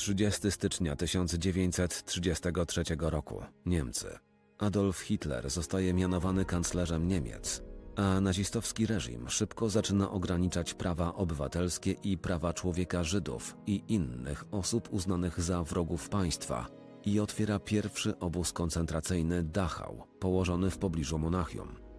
30 stycznia 1933 roku. Niemcy. Adolf Hitler zostaje mianowany kanclerzem Niemiec, a nazistowski reżim szybko zaczyna ograniczać prawa obywatelskie i prawa człowieka Żydów i innych osób uznanych za wrogów państwa i otwiera pierwszy obóz koncentracyjny Dachau, położony w pobliżu Monachium.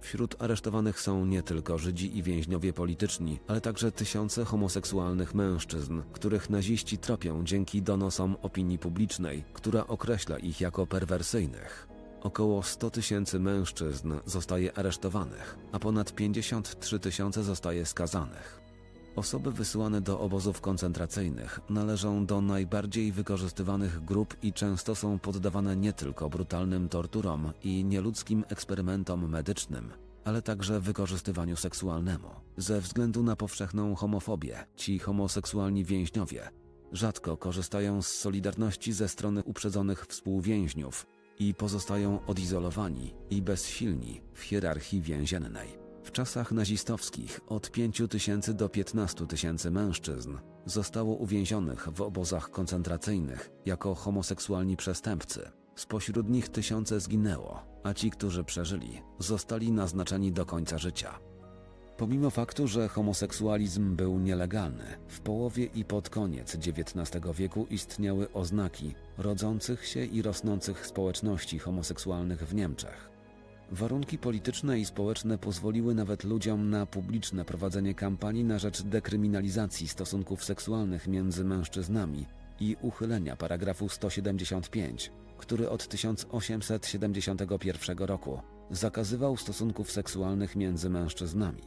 Wśród aresztowanych są nie tylko Żydzi i więźniowie polityczni, ale także tysiące homoseksualnych mężczyzn, których naziści tropią dzięki donosom opinii publicznej, która określa ich jako perwersyjnych. Około 100 tysięcy mężczyzn zostaje aresztowanych, a ponad 53 tysiące zostaje skazanych. Osoby wysyłane do obozów koncentracyjnych należą do najbardziej wykorzystywanych grup i często są poddawane nie tylko brutalnym torturom i nieludzkim eksperymentom medycznym, ale także wykorzystywaniu seksualnemu. Ze względu na powszechną homofobię, ci homoseksualni więźniowie rzadko korzystają z solidarności ze strony uprzedzonych współwięźniów i pozostają odizolowani i bezsilni w hierarchii więziennej. W czasach nazistowskich od 5 tysięcy do 15 tysięcy mężczyzn zostało uwięzionych w obozach koncentracyjnych jako homoseksualni przestępcy. Spośród nich tysiące zginęło, a ci, którzy przeżyli, zostali naznaczeni do końca życia. Pomimo faktu, że homoseksualizm był nielegalny, w połowie i pod koniec XIX wieku istniały oznaki rodzących się i rosnących społeczności homoseksualnych w Niemczech. Warunki polityczne i społeczne pozwoliły nawet ludziom na publiczne prowadzenie kampanii na rzecz dekryminalizacji stosunków seksualnych między mężczyznami i uchylenia paragrafu 175, który od 1871 roku zakazywał stosunków seksualnych między mężczyznami.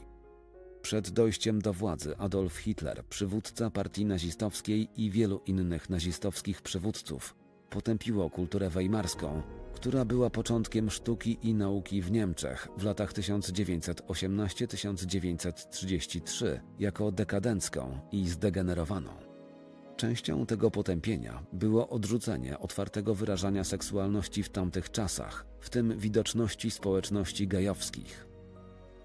Przed dojściem do władzy Adolf Hitler, przywódca partii nazistowskiej i wielu innych nazistowskich przywódców, potępiło kulturę weimarską, która była początkiem sztuki i nauki w Niemczech w latach 1918-1933 jako dekadencką i zdegenerowaną. Częścią tego potępienia było odrzucenie otwartego wyrażania seksualności w tamtych czasach, w tym widoczności społeczności gejowskich.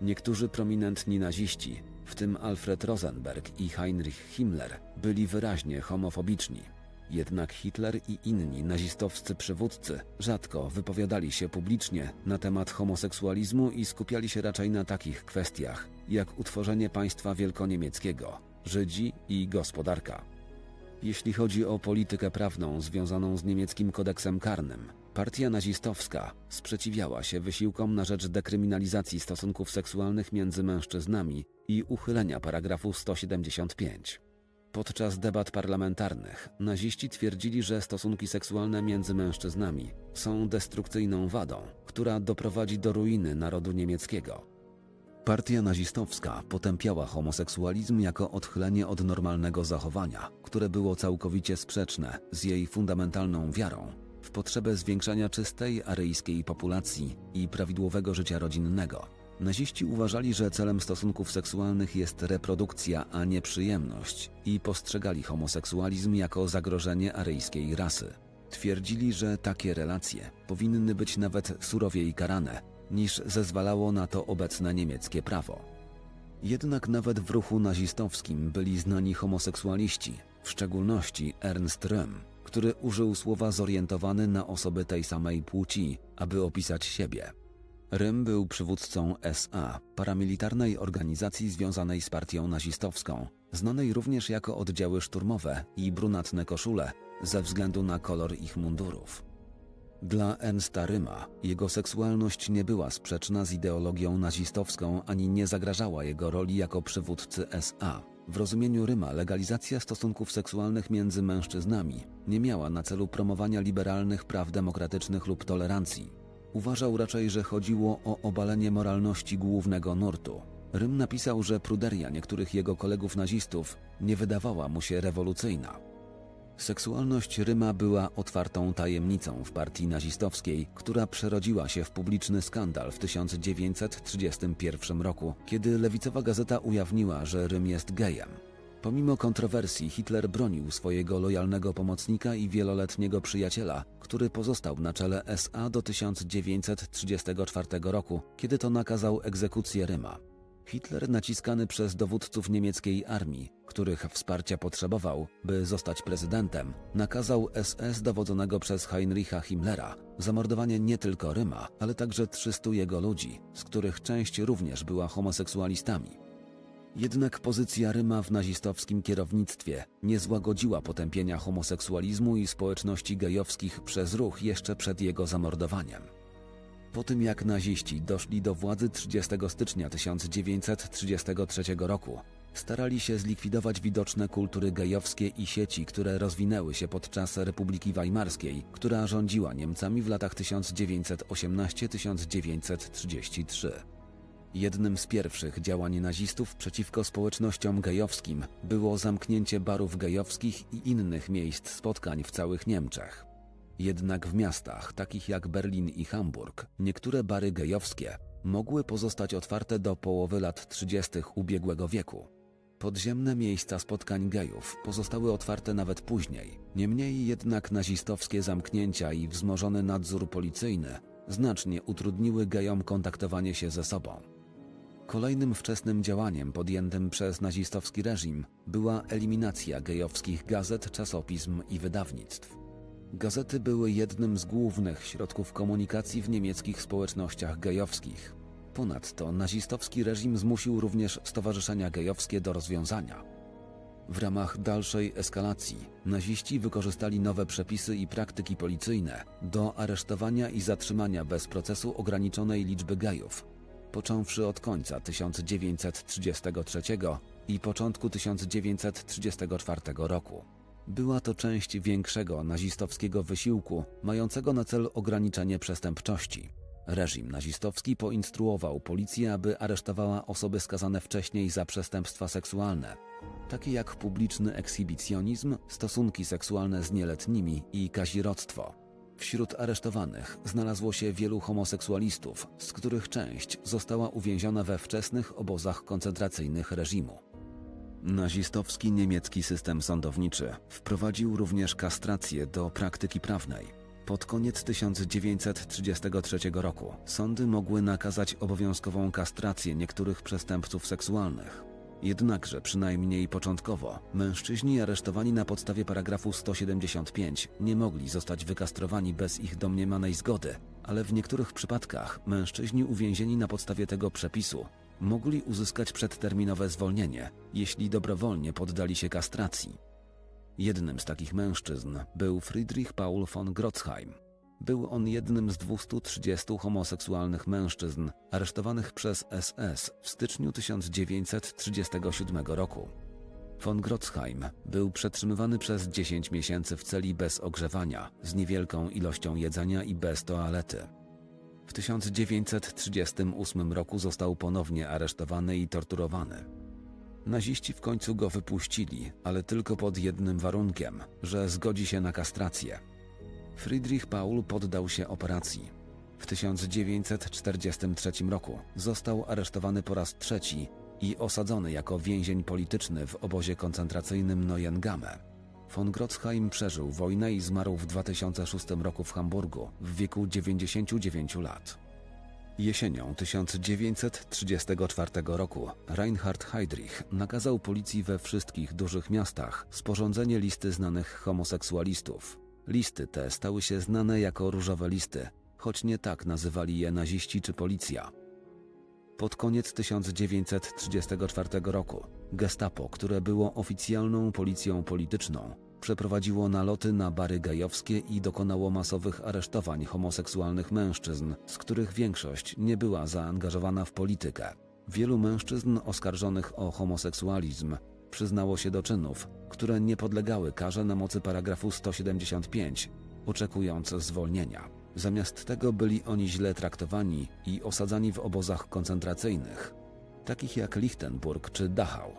Niektórzy prominentni naziści, w tym Alfred Rosenberg i Heinrich Himmler, byli wyraźnie homofobiczni. Jednak Hitler i inni nazistowscy przywódcy rzadko wypowiadali się publicznie na temat homoseksualizmu i skupiali się raczej na takich kwestiach, jak utworzenie państwa wielkoniemieckiego, Żydzi i gospodarka. Jeśli chodzi o politykę prawną związaną z niemieckim kodeksem karnym, partia nazistowska sprzeciwiała się wysiłkom na rzecz dekryminalizacji stosunków seksualnych między mężczyznami i uchylenia paragrafu 175. Podczas debat parlamentarnych naziści twierdzili, że stosunki seksualne między mężczyznami są destrukcyjną wadą, która doprowadzi do ruiny narodu niemieckiego. Partia nazistowska potępiała homoseksualizm jako odchylenie od normalnego zachowania, które było całkowicie sprzeczne z jej fundamentalną wiarą w potrzebę zwiększania czystej aryjskiej populacji i prawidłowego życia rodzinnego. Naziści uważali, że celem stosunków seksualnych jest reprodukcja, a nie przyjemność i postrzegali homoseksualizm jako zagrożenie aryjskiej rasy. Twierdzili, że takie relacje powinny być nawet surowiej karane, niż zezwalało na to obecne niemieckie prawo. Jednak nawet w ruchu nazistowskim byli znani homoseksualiści, w szczególności Ernst Röhm, który użył słowa zorientowany na osoby tej samej płci, aby opisać siebie. Rym był przywódcą SA, paramilitarnej organizacji związanej z partią nazistowską, znanej również jako oddziały szturmowe i brunatne koszule ze względu na kolor ich mundurów. Dla Ernsta Ryma jego seksualność nie była sprzeczna z ideologią nazistowską ani nie zagrażała jego roli jako przywódcy SA. W rozumieniu Ryma legalizacja stosunków seksualnych między mężczyznami nie miała na celu promowania liberalnych praw demokratycznych lub tolerancji. Uważał raczej, że chodziło o obalenie moralności głównego nurtu. Rym napisał, że pruderia niektórych jego kolegów nazistów nie wydawała mu się rewolucyjna. Seksualność Ryma była otwartą tajemnicą w partii nazistowskiej, która przerodziła się w publiczny skandal w 1931 roku, kiedy lewicowa gazeta ujawniła, że Rym jest gejem. Pomimo kontrowersji Hitler bronił swojego lojalnego pomocnika i wieloletniego przyjaciela, który pozostał na czele SA do 1934 roku, kiedy to nakazał egzekucję Ryma. Hitler, naciskany przez dowódców niemieckiej armii, których wsparcia potrzebował, by zostać prezydentem, nakazał SS dowodzonego przez Heinricha Himmlera zamordowanie nie tylko Ryma, ale także 300 jego ludzi, z których część również była homoseksualistami. Jednak pozycja Ryma w nazistowskim kierownictwie nie złagodziła potępienia homoseksualizmu i społeczności gejowskich przez ruch jeszcze przed jego zamordowaniem. Po tym jak naziści doszli do władzy 30 stycznia 1933 roku, starali się zlikwidować widoczne kultury gejowskie i sieci, które rozwinęły się podczas Republiki Weimarskiej, która rządziła Niemcami w latach 1918-1933. Jednym z pierwszych działań nazistów przeciwko społecznościom gejowskim było zamknięcie barów gejowskich i innych miejsc spotkań w całych Niemczech. Jednak w miastach takich jak Berlin i Hamburg niektóre bary gejowskie mogły pozostać otwarte do połowy lat 30. ubiegłego wieku. Podziemne miejsca spotkań gejów pozostały otwarte nawet później. Niemniej jednak nazistowskie zamknięcia i wzmożony nadzór policyjny znacznie utrudniły gejom kontaktowanie się ze sobą. Kolejnym wczesnym działaniem podjętym przez nazistowski reżim była eliminacja gejowskich gazet, czasopism i wydawnictw. Gazety były jednym z głównych środków komunikacji w niemieckich społecznościach gejowskich. Ponadto nazistowski reżim zmusił również stowarzyszenia gejowskie do rozwiązania. W ramach dalszej eskalacji naziści wykorzystali nowe przepisy i praktyki policyjne do aresztowania i zatrzymania bez procesu ograniczonej liczby gejów, począwszy od końca 1933 i początku 1934 roku. Była to część większego nazistowskiego wysiłku, mającego na cel ograniczenie przestępczości. Reżim nazistowski poinstruował policję, aby aresztowała osoby skazane wcześniej za przestępstwa seksualne, takie jak publiczny ekshibicjonizm, stosunki seksualne z nieletnimi i kazirodztwo. Wśród aresztowanych znalazło się wielu homoseksualistów, z których część została uwięziona we wczesnych obozach koncentracyjnych reżimu. Nazistowski niemiecki system sądowniczy wprowadził również kastrację do praktyki prawnej. Pod koniec 1933 roku sądy mogły nakazać obowiązkową kastrację niektórych przestępców seksualnych. Jednakże przynajmniej początkowo mężczyźni aresztowani na podstawie paragrafu 175 nie mogli zostać wykastrowani bez ich domniemanej zgody, ale w niektórych przypadkach mężczyźni uwięzieni na podstawie tego przepisu mogli uzyskać przedterminowe zwolnienie, jeśli dobrowolnie poddali się kastracji. Jednym z takich mężczyzn był Friedrich Paul von Grotzheim. Był on jednym z 230 homoseksualnych mężczyzn aresztowanych przez SS w styczniu 1937 roku. Von Grotzheim był przetrzymywany przez 10 miesięcy w celi bez ogrzewania, z niewielką ilością jedzenia i bez toalety. W 1938 roku został ponownie aresztowany i torturowany. Naziści w końcu go wypuścili, ale tylko pod jednym warunkiem, że zgodzi się na kastrację. Friedrich Paul poddał się operacji. W 1943 roku został aresztowany po raz trzeci i osadzony jako więzień polityczny w obozie koncentracyjnym Neuengamme. Von Grotzheim przeżył wojnę i zmarł w 2006 roku w Hamburgu w wieku 99 lat. Jesienią 1934 roku Reinhard Heydrich nakazał policji we wszystkich dużych miastach sporządzenie listy znanych homoseksualistów. Listy te stały się znane jako różowe listy, choć nie tak nazywali je naziści czy policja. Pod koniec 1934 roku Gestapo, które było oficjalną policją polityczną, przeprowadziło naloty na bary gejowskie i dokonało masowych aresztowań homoseksualnych mężczyzn, z których większość nie była zaangażowana w politykę. Wielu mężczyzn oskarżonych o homoseksualizm przyznało się do czynów, które nie podlegały karze na mocy paragrafu 175, oczekując zwolnienia. Zamiast tego byli oni źle traktowani i osadzani w obozach koncentracyjnych, takich jak Lichtenburg czy Dachau.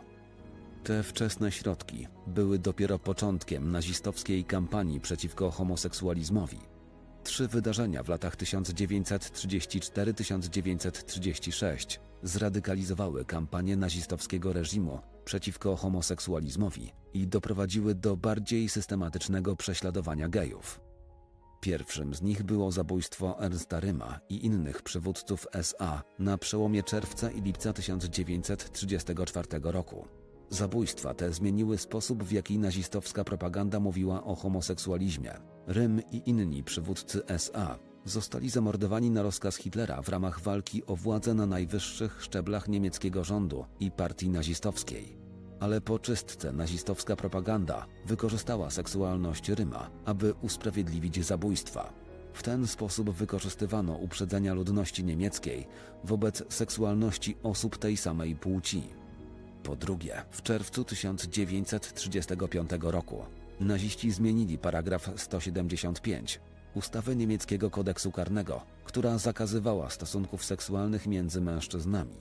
Te wczesne środki były dopiero początkiem nazistowskiej kampanii przeciwko homoseksualizmowi. Trzy wydarzenia w latach 1934-1936 zradykalizowały kampanię nazistowskiego reżimu przeciwko homoseksualizmowi i doprowadziły do bardziej systematycznego prześladowania gejów. Pierwszym z nich było zabójstwo Ernsta Ryma i innych przywódców SA na przełomie czerwca i lipca 1934 roku. Zabójstwa te zmieniły sposób, w jaki nazistowska propaganda mówiła o homoseksualizmie. Rym i inni przywódcy SA zostali zamordowani na rozkaz Hitlera w ramach walki o władzę na najwyższych szczeblach niemieckiego rządu i partii nazistowskiej. Ale po czystce nazistowska propaganda wykorzystała seksualność Ryma, aby usprawiedliwić zabójstwa. W ten sposób wykorzystywano uprzedzenia ludności niemieckiej wobec seksualności osób tej samej płci. Po drugie, w czerwcu 1935 roku naziści zmienili paragraf 175 ustawy niemieckiego kodeksu karnego, która zakazywała stosunków seksualnych między mężczyznami.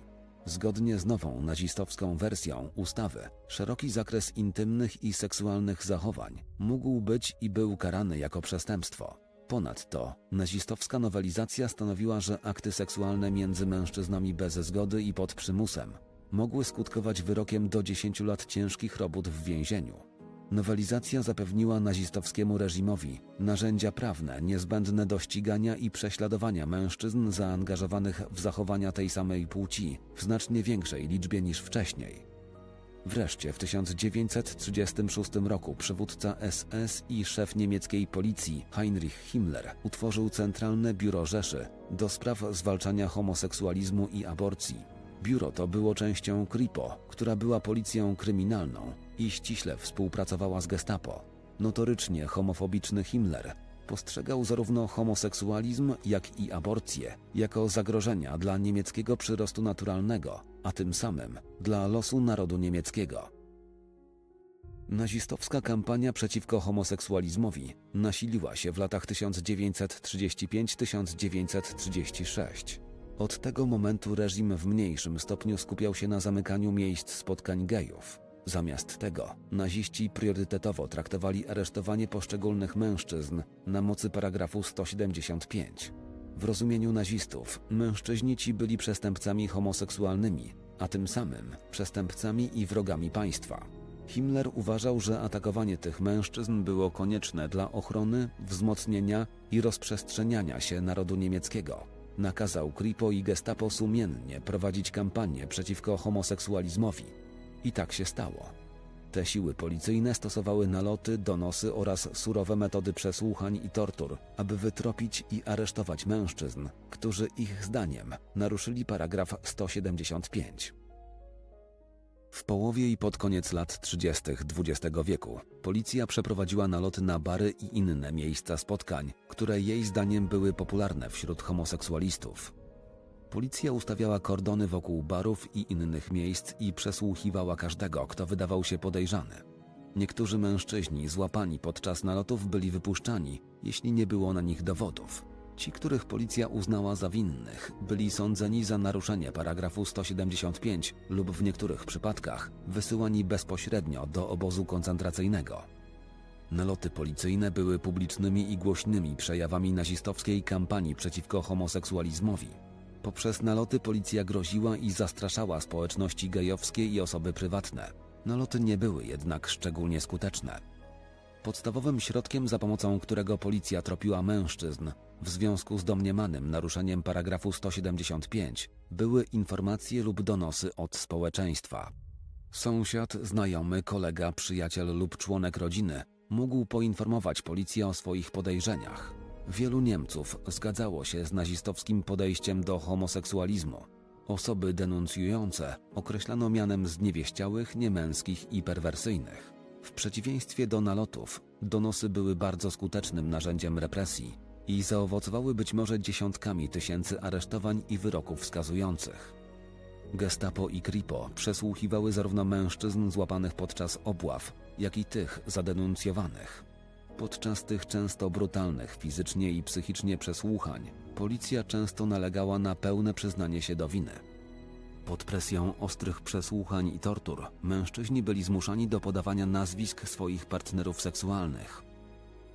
Zgodnie z nową nazistowską wersją ustawy, szeroki zakres intymnych i seksualnych zachowań mógł być i był karany jako przestępstwo. Ponadto nazistowska nowelizacja stanowiła, że akty seksualne między mężczyznami bez zgody i pod przymusem mogły skutkować wyrokiem do 10 lat ciężkich robót w więzieniu. Nowelizacja zapewniła nazistowskiemu reżimowi narzędzia prawne niezbędne do ścigania i prześladowania mężczyzn zaangażowanych w zachowania tej samej płci w znacznie większej liczbie niż wcześniej. Wreszcie w 1936 roku przywódca SS i szef niemieckiej policji Heinrich Himmler utworzył Centralne Biuro Rzeszy do spraw zwalczania homoseksualizmu i aborcji. Biuro to było częścią Kripo, która była policją kryminalną i ściśle współpracowała z Gestapo. Notorycznie homofobiczny Himmler postrzegał zarówno homoseksualizm, jak i aborcję jako zagrożenia dla niemieckiego przyrostu naturalnego, a tym samym dla losu narodu niemieckiego. Nazistowska kampania przeciwko homoseksualizmowi nasiliła się w latach 1935-1936. Od tego momentu reżim w mniejszym stopniu skupiał się na zamykaniu miejsc spotkań gejów. Zamiast tego naziści priorytetowo traktowali aresztowanie poszczególnych mężczyzn na mocy paragrafu 175. W rozumieniu nazistów mężczyźni ci byli przestępcami homoseksualnymi, a tym samym przestępcami i wrogami państwa. Himmler uważał, że atakowanie tych mężczyzn było konieczne dla ochrony, wzmocnienia i rozprzestrzeniania się narodu niemieckiego. Nakazał Kripo i Gestapo sumiennie prowadzić kampanię przeciwko homoseksualizmowi. I tak się stało. Te siły policyjne stosowały naloty, donosy oraz surowe metody przesłuchań i tortur, aby wytropić i aresztować mężczyzn, którzy ich zdaniem naruszyli paragraf 175. W połowie i pod koniec lat 30. XX wieku policja przeprowadziła naloty na bary i inne miejsca spotkań, które jej zdaniem były popularne wśród homoseksualistów. Policja ustawiała kordony wokół barów i innych miejsc i przesłuchiwała każdego, kto wydawał się podejrzany. Niektórzy mężczyźni złapani podczas nalotów byli wypuszczani, jeśli nie było na nich dowodów. Ci, których policja uznała za winnych, byli sądzeni za naruszenie paragrafu 175 lub w niektórych przypadkach wysyłani bezpośrednio do obozu koncentracyjnego. Naloty policyjne były publicznymi i głośnymi przejawami nazistowskiej kampanii przeciwko homoseksualizmowi. Poprzez naloty policja groziła i zastraszała społeczności gejowskie i osoby prywatne. Naloty nie były jednak szczególnie skuteczne. Podstawowym środkiem, za pomocą którego policja tropiła mężczyzn w związku z domniemanym naruszeniem paragrafu 175, były informacje lub donosy od społeczeństwa. Sąsiad, znajomy, kolega, przyjaciel lub członek rodziny mógł poinformować policję o swoich podejrzeniach. Wielu Niemców zgadzało się z nazistowskim podejściem do homoseksualizmu. Osoby denuncjujące określano mianem zniewieściałych, niemęskich i perwersyjnych. W przeciwieństwie do nalotów, donosy były bardzo skutecznym narzędziem represji i zaowocowały być może dziesiątkami tysięcy aresztowań i wyroków skazujących. Gestapo i Kripo przesłuchiwały zarówno mężczyzn złapanych podczas obław, jak i tych zadenuncjowanych. Podczas tych często brutalnych fizycznie i psychicznie przesłuchań, policja często nalegała na pełne przyznanie się do winy. Pod presją ostrych przesłuchań i tortur mężczyźni byli zmuszani do podawania nazwisk swoich partnerów seksualnych.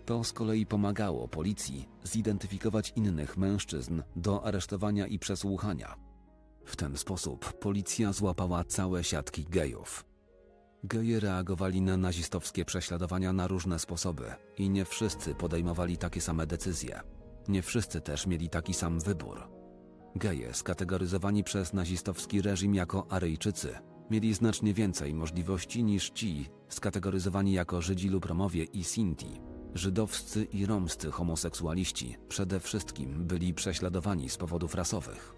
To z kolei pomagało policji zidentyfikować innych mężczyzn do aresztowania i przesłuchania. W ten sposób policja złapała całe siatki gejów. Geje reagowali na nazistowskie prześladowania na różne sposoby i nie wszyscy podejmowali takie same decyzje. Nie wszyscy też mieli taki sam wybór. Geje, skategoryzowani przez nazistowski reżim jako Aryjczycy, mieli znacznie więcej możliwości niż ci skategoryzowani jako Żydzi lub Romowie i Sinti. Żydowscy i romscy homoseksualiści przede wszystkim byli prześladowani z powodów rasowych.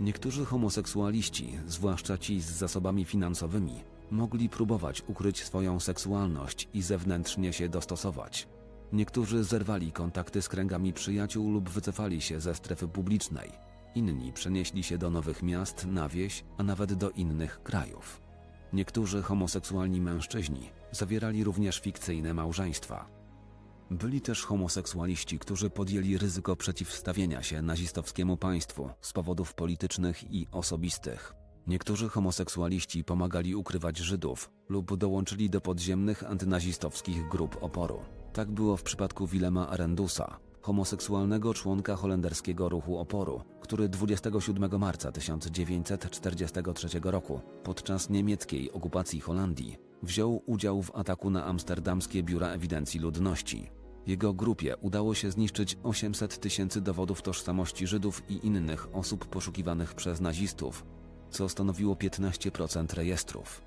Niektórzy homoseksualiści, zwłaszcza ci z zasobami finansowymi, mogli próbować ukryć swoją seksualność i zewnętrznie się dostosować. Niektórzy zerwali kontakty z kręgami przyjaciół lub wycofali się ze strefy publicznej. Inni przenieśli się do nowych miast, na wieś, a nawet do innych krajów. Niektórzy homoseksualni mężczyźni zawierali również fikcyjne małżeństwa. Byli też homoseksualiści, którzy podjęli ryzyko przeciwstawienia się nazistowskiemu państwu z powodów politycznych i osobistych. Niektórzy homoseksualiści pomagali ukrywać Żydów lub dołączyli do podziemnych antynazistowskich grup oporu. Tak było w przypadku Willema Arendusa, homoseksualnego członka holenderskiego ruchu oporu, który 27 marca 1943 roku podczas niemieckiej okupacji Holandii wziął udział w ataku na amsterdamskie biura ewidencji ludności. Jego grupie udało się zniszczyć 800 tysięcy dowodów tożsamości Żydów i innych osób poszukiwanych przez nazistów, co stanowiło 15% rejestrów.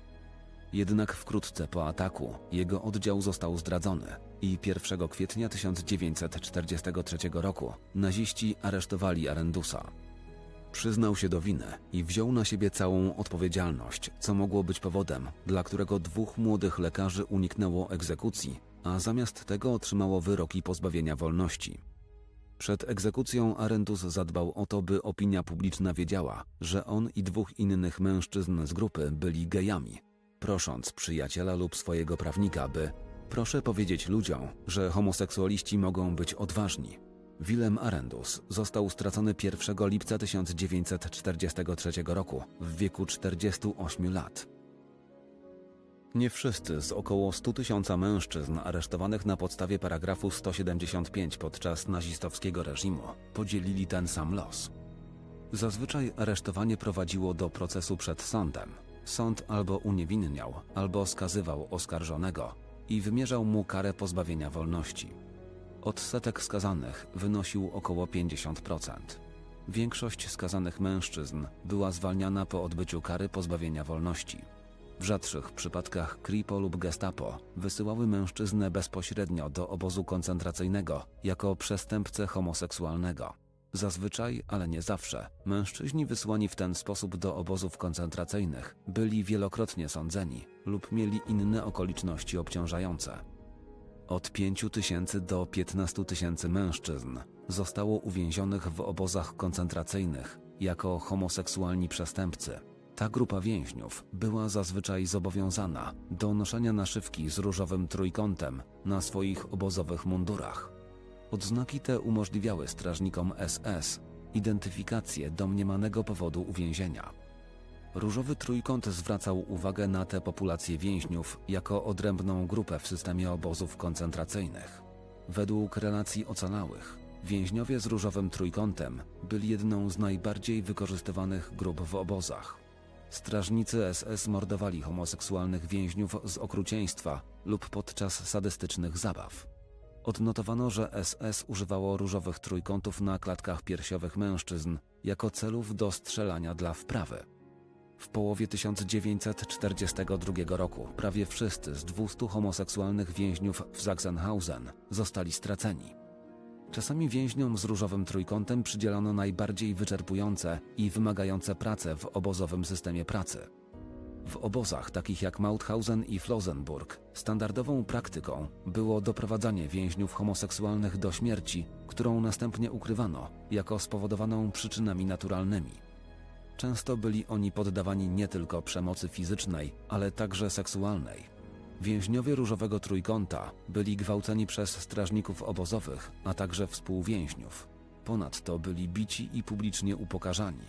Jednak wkrótce po ataku jego oddział został zdradzony i 1 kwietnia 1943 roku naziści aresztowali Arendusa. Przyznał się do winy i wziął na siebie całą odpowiedzialność, co mogło być powodem, dla którego dwóch młodych lekarzy uniknęło egzekucji, a zamiast tego otrzymało wyroki pozbawienia wolności. Przed egzekucją Arendus zadbał o to, by opinia publiczna wiedziała, że on i dwóch innych mężczyzn z grupy byli gejami, prosząc przyjaciela lub swojego prawnika, by proszę powiedzieć ludziom, że homoseksualiści mogą być odważni. Willem Arendus został stracony 1 lipca 1943 roku w wieku 48 lat. Nie wszyscy z około 100 tysiąca mężczyzn aresztowanych na podstawie paragrafu 175 podczas nazistowskiego reżimu podzielili ten sam los. Zazwyczaj aresztowanie prowadziło do procesu przed sądem. Sąd albo uniewinniał, albo skazywał oskarżonego i wymierzał mu karę pozbawienia wolności. Odsetek skazanych wynosił około 50%. Większość skazanych mężczyzn była zwalniana po odbyciu kary pozbawienia wolności. W rzadszych przypadkach Kripo lub Gestapo wysyłały mężczyznę bezpośrednio do obozu koncentracyjnego jako przestępcę homoseksualnego. Zazwyczaj, ale nie zawsze, mężczyźni wysłani w ten sposób do obozów koncentracyjnych byli wielokrotnie sądzeni lub mieli inne okoliczności obciążające. Od 5 tysięcy do 15 tysięcy mężczyzn zostało uwięzionych w obozach koncentracyjnych jako homoseksualni przestępcy. Ta grupa więźniów była zazwyczaj zobowiązana do noszenia naszywki z różowym trójkątem na swoich obozowych mundurach. Odznaki te umożliwiały strażnikom SS identyfikację domniemanego powodu uwięzienia. Różowy trójkąt zwracał uwagę na tę populację więźniów jako odrębną grupę w systemie obozów koncentracyjnych. Według relacji ocalałych, więźniowie z różowym trójkątem byli jedną z najbardziej wykorzystywanych grup w obozach. Strażnicy SS mordowali homoseksualnych więźniów z okrucieństwa lub podczas sadystycznych zabaw. Odnotowano, że SS używało różowych trójkątów na klatkach piersiowych mężczyzn jako celów do strzelania dla wprawy. W połowie 1942 roku prawie wszyscy z 200 homoseksualnych więźniów w Sachsenhausen zostali straceni. Czasami więźniom z różowym trójkątem przydzielono najbardziej wyczerpujące i wymagające prace w obozowym systemie pracy. W obozach takich jak Mauthausen i Flossenburg standardową praktyką było doprowadzanie więźniów homoseksualnych do śmierci, którą następnie ukrywano jako spowodowaną przyczynami naturalnymi. Często byli oni poddawani nie tylko przemocy fizycznej, ale także seksualnej. Więźniowie Różowego Trójkąta byli gwałceni przez strażników obozowych, a także współwięźniów. Ponadto byli bici i publicznie upokarzani.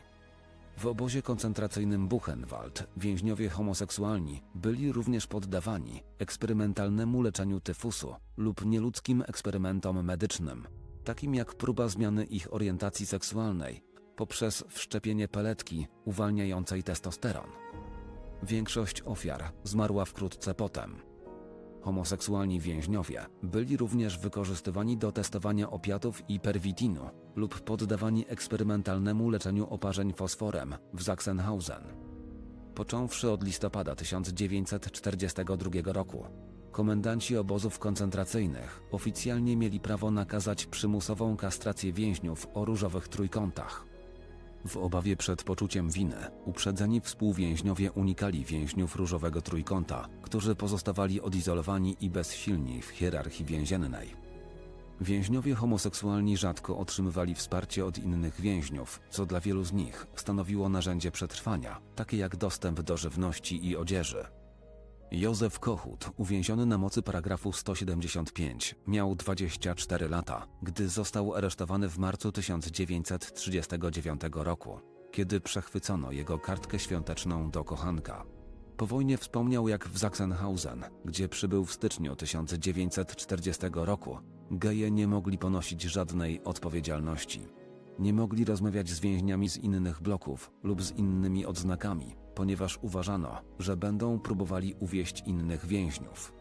W obozie koncentracyjnym Buchenwald więźniowie homoseksualni byli również poddawani eksperymentalnemu leczeniu tyfusu lub nieludzkim eksperymentom medycznym, takim jak próba zmiany ich orientacji seksualnej poprzez wszczepienie peletki uwalniającej testosteron. Większość ofiar zmarła wkrótce potem. Homoseksualni więźniowie byli również wykorzystywani do testowania opiatów i perwitinu lub poddawani eksperymentalnemu leczeniu oparzeń fosforem w Sachsenhausen. Począwszy od listopada 1942 roku, komendanci obozów koncentracyjnych oficjalnie mieli prawo nakazać przymusową kastrację więźniów o różowych trójkątach. W obawie przed poczuciem winy, uprzedzeni współwięźniowie unikali więźniów różowego trójkąta, którzy pozostawali odizolowani i bezsilni w hierarchii więziennej. Więźniowie homoseksualni rzadko otrzymywali wsparcie od innych więźniów, co dla wielu z nich stanowiło narzędzie przetrwania, takie jak dostęp do żywności i odzieży. Józef Kochut, uwięziony na mocy paragrafu 175, miał 24 lata, gdy został aresztowany w marcu 1939 roku, kiedy przechwycono jego kartkę świąteczną do kochanka. Po wojnie wspomniał, jak w Sachsenhausen, gdzie przybył w styczniu 1940 roku, geje nie mogli ponosić żadnej odpowiedzialności. Nie mogli rozmawiać z więźniami z innych bloków lub z innymi odznakami, ponieważ uważano, że będą próbowali uwieść innych więźniów.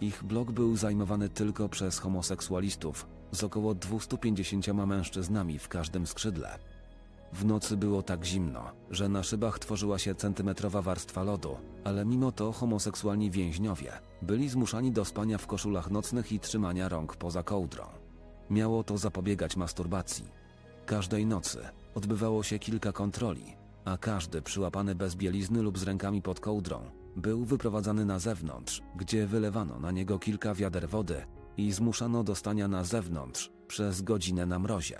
Ich blok był zajmowany tylko przez homoseksualistów z około 250 mężczyznami w każdym skrzydle. W nocy było tak zimno, że na szybach tworzyła się centymetrowa warstwa lodu, ale mimo to homoseksualni więźniowie byli zmuszani do spania w koszulach nocnych i trzymania rąk poza kołdrą. Miało to zapobiegać masturbacji. Każdej nocy odbywało się kilka kontroli, a każdy przyłapany bez bielizny lub z rękami pod kołdrą był wyprowadzany na zewnątrz, gdzie wylewano na niego kilka wiader wody i zmuszano do stania na zewnątrz przez godzinę na mrozie.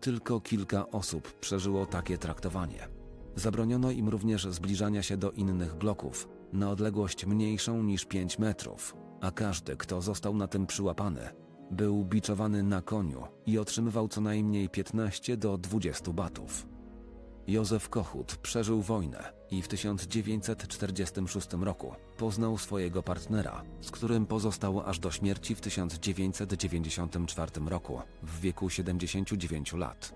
Tylko kilka osób przeżyło takie traktowanie. Zabroniono im również zbliżania się do innych bloków na odległość mniejszą niż 5 metrów, a każdy, kto został na tym przyłapany, był biczowany na koniu i otrzymywał co najmniej 15 do 20 batów. Józef Kochut przeżył wojnę i w 1946 roku poznał swojego partnera, z którym pozostał aż do śmierci w 1994 roku w wieku 79 lat.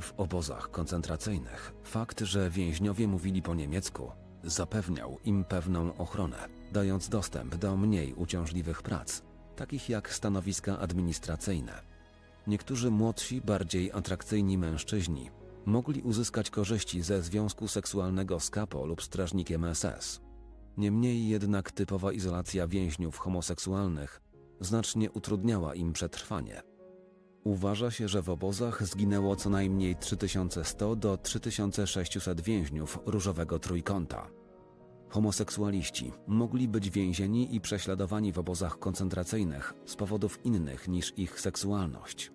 W obozach koncentracyjnych fakt, że więźniowie mówili po niemiecku, zapewniał im pewną ochronę, dając dostęp do mniej uciążliwych prac, takich jak stanowiska administracyjne. Niektórzy młodsi, bardziej atrakcyjni mężczyźni mogli uzyskać korzyści ze związku seksualnego z kapo lub strażnikiem SS. Niemniej jednak typowa izolacja więźniów homoseksualnych znacznie utrudniała im przetrwanie. Uważa się, że w obozach zginęło co najmniej 3100 do 3600 więźniów różowego trójkąta. Homoseksualiści mogli być więzieni i prześladowani w obozach koncentracyjnych z powodów innych niż ich seksualność.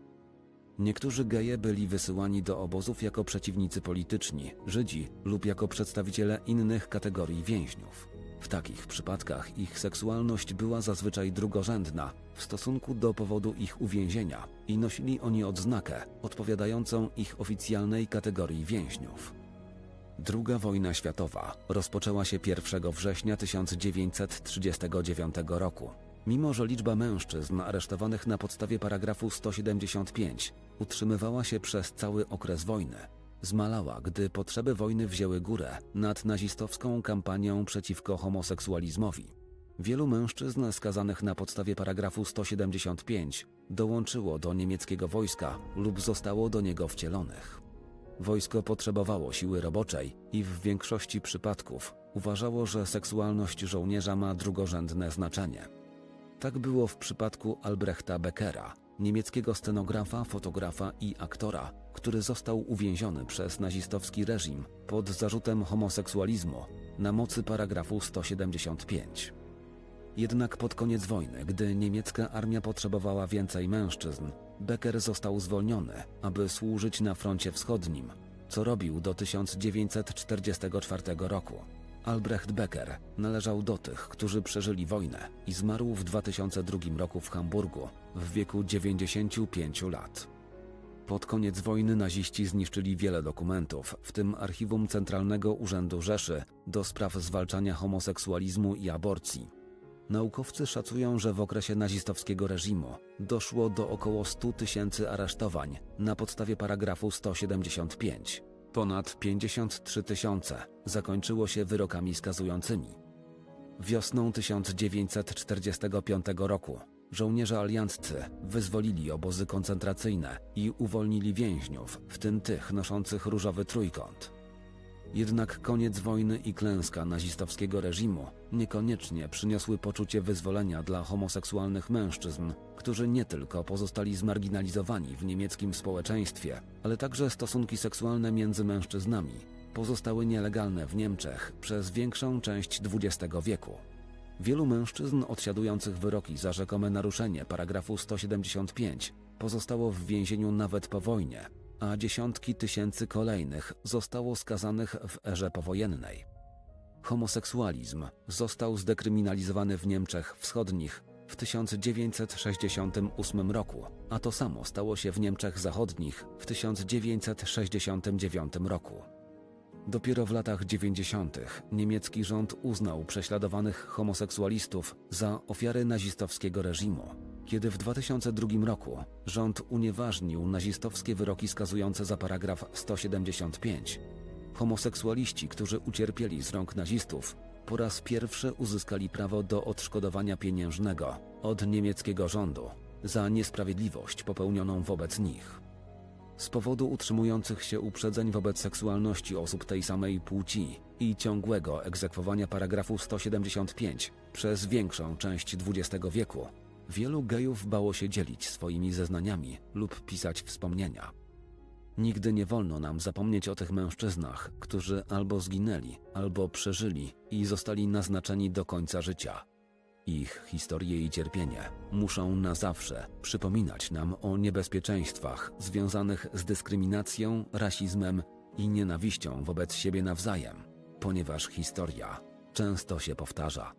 Niektórzy geje byli wysyłani do obozów jako przeciwnicy polityczni, Żydzi lub jako przedstawiciele innych kategorii więźniów. W takich przypadkach ich seksualność była zazwyczaj drugorzędna w stosunku do powodu ich uwięzienia i nosili oni odznakę odpowiadającą ich oficjalnej kategorii więźniów. Druga wojna światowa rozpoczęła się 1 września 1939 roku. Mimo, że liczba mężczyzn aresztowanych na podstawie paragrafu 175 utrzymywała się przez cały okres wojny, zmalała, gdy potrzeby wojny wzięły górę nad nazistowską kampanią przeciwko homoseksualizmowi. Wielu mężczyzn skazanych na podstawie paragrafu 175 dołączyło do niemieckiego wojska lub zostało do niego wcielonych. Wojsko potrzebowało siły roboczej i w większości przypadków uważało, że seksualność żołnierza ma drugorzędne znaczenie. Tak było w przypadku Albrechta Beckera, niemieckiego scenografa, fotografa i aktora, który został uwięziony przez nazistowski reżim pod zarzutem homoseksualizmu na mocy paragrafu 175. Jednak pod koniec wojny, gdy niemiecka armia potrzebowała więcej mężczyzn, Becker został zwolniony, aby służyć na froncie wschodnim, co robił do 1944 roku. Albrecht Becker należał do tych, którzy przeżyli wojnę i zmarł w 2002 roku w Hamburgu w wieku 95 lat. Pod koniec wojny naziści zniszczyli wiele dokumentów, w tym archiwum Centralnego Urzędu Rzeszy do spraw zwalczania homoseksualizmu i aborcji. Naukowcy szacują, że w okresie nazistowskiego reżimu doszło do około 100 tysięcy aresztowań na podstawie paragrafu 175 Ponad 53 tysiące zakończyło się wyrokami skazującymi. Wiosną 1945 roku żołnierze alianccy wyzwolili obozy koncentracyjne i uwolnili więźniów, w tym tych noszących różowy trójkąt. Jednak koniec wojny i klęska nazistowskiego reżimu niekoniecznie przyniosły poczucie wyzwolenia dla homoseksualnych mężczyzn, którzy nie tylko pozostali zmarginalizowani w niemieckim społeczeństwie, ale także stosunki seksualne między mężczyznami pozostały nielegalne w Niemczech przez większą część XX wieku. Wielu mężczyzn odsiadujących wyroki za rzekome naruszenie paragrafu 175 pozostało w więzieniu nawet po wojnie, a dziesiątki tysięcy kolejnych zostało skazanych w erze powojennej. Homoseksualizm został zdekryminalizowany w Niemczech Wschodnich w 1968 roku, a to samo stało się w Niemczech Zachodnich w 1969 roku. Dopiero w latach 90. niemiecki rząd uznał prześladowanych homoseksualistów za ofiary nazistowskiego reżimu. Kiedy w 2002 roku rząd unieważnił nazistowskie wyroki skazujące za paragraf 175, homoseksualiści, którzy ucierpieli z rąk nazistów, po raz pierwszy uzyskali prawo do odszkodowania pieniężnego od niemieckiego rządu za niesprawiedliwość popełnioną wobec nich. Z powodu utrzymujących się uprzedzeń wobec seksualności osób tej samej płci i ciągłego egzekwowania paragrafu 175 przez większą część XX wieku, wielu gejów bało się dzielić swoimi zeznaniami lub pisać wspomnienia. Nigdy nie wolno nam zapomnieć o tych mężczyznach, którzy albo zginęli, albo przeżyli i zostali naznaczeni do końca życia. Ich historie i cierpienie muszą na zawsze przypominać nam o niebezpieczeństwach związanych z dyskryminacją, rasizmem i nienawiścią wobec siebie nawzajem, ponieważ historia często się powtarza.